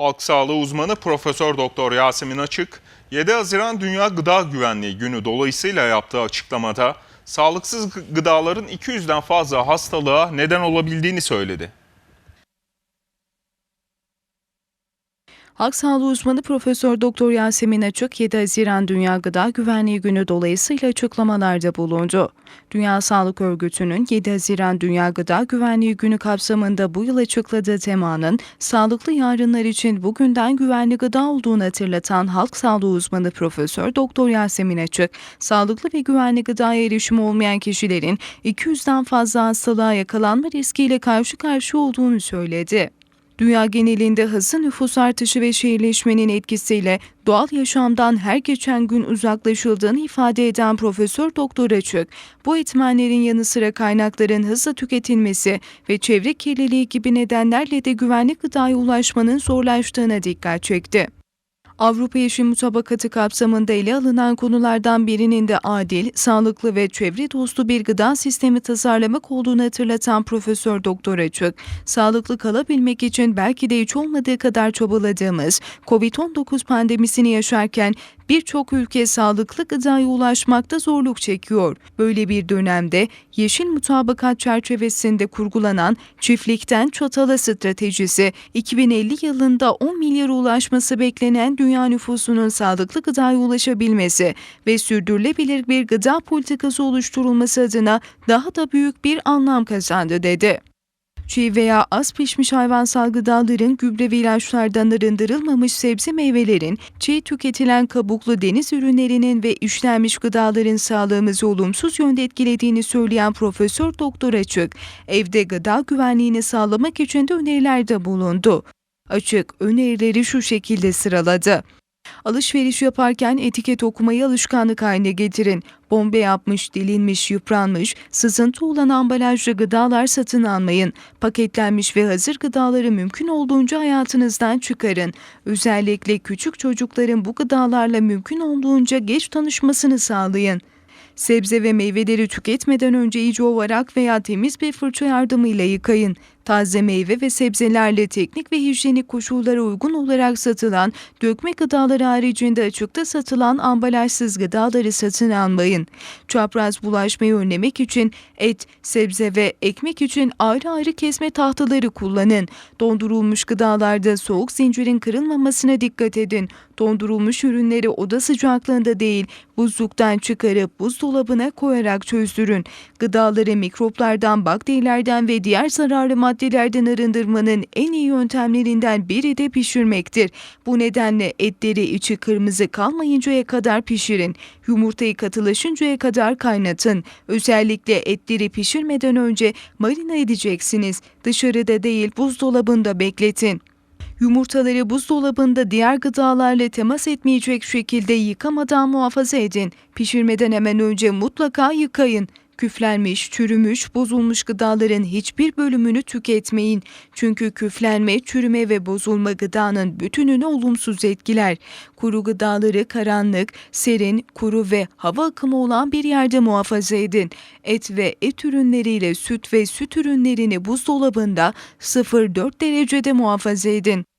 Halk sağlığı uzmanı Profesör Doktor Yasemin Açık, 7 Haziran Dünya Gıda Güvenliği Günü dolayısıyla yaptığı açıklamada sağlıksız gı- gıdaların 200'den fazla hastalığa neden olabildiğini söyledi. Halk sağlığı uzmanı Profesör Doktor Yasemin Açık 7 Haziran Dünya Gıda Güvenliği Günü dolayısıyla açıklamalarda bulundu. Dünya Sağlık Örgütü'nün 7 Haziran Dünya Gıda Güvenliği Günü kapsamında bu yıl açıkladığı temanın sağlıklı yarınlar için bugünden güvenli gıda olduğunu hatırlatan halk sağlığı uzmanı Profesör Doktor Yasemin Açık, sağlıklı ve güvenli gıdaya erişimi olmayan kişilerin 200'den fazla hastalığa yakalanma riskiyle karşı karşıya olduğunu söyledi. Dünya genelinde hızlı nüfus artışı ve şehirleşmenin etkisiyle doğal yaşamdan her geçen gün uzaklaşıldığını ifade eden Profesör Doktor Açık, bu etmenlerin yanı sıra kaynakların hızla tüketilmesi ve çevre kirliliği gibi nedenlerle de güvenli gıdaya ulaşmanın zorlaştığına dikkat çekti. Avrupa Yeşil Mutabakatı kapsamında ele alınan konulardan birinin de adil, sağlıklı ve çevre dostu bir gıda sistemi tasarlamak olduğunu hatırlatan Profesör Doktor Açık, sağlıklı kalabilmek için belki de hiç olmadığı kadar çabaladığımız COVID-19 pandemisini yaşarken birçok ülke sağlıklı gıdaya ulaşmakta zorluk çekiyor. Böyle bir dönemde yeşil mutabakat çerçevesinde kurgulanan çiftlikten çatala stratejisi 2050 yılında 10 milyara ulaşması beklenen dünya nüfusunun sağlıklı gıdaya ulaşabilmesi ve sürdürülebilir bir gıda politikası oluşturulması adına daha da büyük bir anlam kazandı dedi çiğ veya az pişmiş hayvansal gıdaların gübre ve ilaçlardan arındırılmamış sebze meyvelerin, çiğ tüketilen kabuklu deniz ürünlerinin ve işlenmiş gıdaların sağlığımızı olumsuz yönde etkilediğini söyleyen Profesör Doktor Açık, evde gıda güvenliğini sağlamak için de önerilerde bulundu. Açık önerileri şu şekilde sıraladı. Alışveriş yaparken etiket okumayı alışkanlık haline getirin. Bombe yapmış, dilinmiş, yıpranmış, sızıntı olan ambalajlı gıdalar satın almayın. Paketlenmiş ve hazır gıdaları mümkün olduğunca hayatınızdan çıkarın. Özellikle küçük çocukların bu gıdalarla mümkün olduğunca geç tanışmasını sağlayın. Sebze ve meyveleri tüketmeden önce iyice ovarak veya temiz bir fırça yardımıyla yıkayın. Taze meyve ve sebzelerle teknik ve hijyenik koşullara uygun olarak satılan dökme gıdaları haricinde açıkta satılan ambalajsız gıdaları satın almayın. Çapraz bulaşmayı önlemek için et, sebze ve ekmek için ayrı ayrı kesme tahtaları kullanın. Dondurulmuş gıdalarda soğuk zincirin kırılmamasına dikkat edin. Dondurulmuş ürünleri oda sıcaklığında değil, buzluktan çıkarıp buzdolabına koyarak çözdürün. Gıdaları mikroplardan, bakterilerden ve diğer zararlı maddelerden arındırmanın en iyi yöntemlerinden biri de pişirmektir. Bu nedenle etleri içi kırmızı kalmayıncaya kadar pişirin. Yumurtayı katılaşıncaya kadar kaynatın. Özellikle etleri pişirmeden önce marina edeceksiniz. Dışarıda değil buzdolabında bekletin. Yumurtaları buzdolabında diğer gıdalarla temas etmeyecek şekilde yıkamadan muhafaza edin. Pişirmeden hemen önce mutlaka yıkayın. Küflenmiş, çürümüş, bozulmuş gıdaların hiçbir bölümünü tüketmeyin. Çünkü küflenme, çürüme ve bozulma gıdanın bütününü olumsuz etkiler. Kuru gıdaları karanlık, serin, kuru ve hava akımı olan bir yerde muhafaza edin. Et ve et ürünleriyle süt ve süt ürünlerini buzdolabında 0-4 derecede muhafaza edin.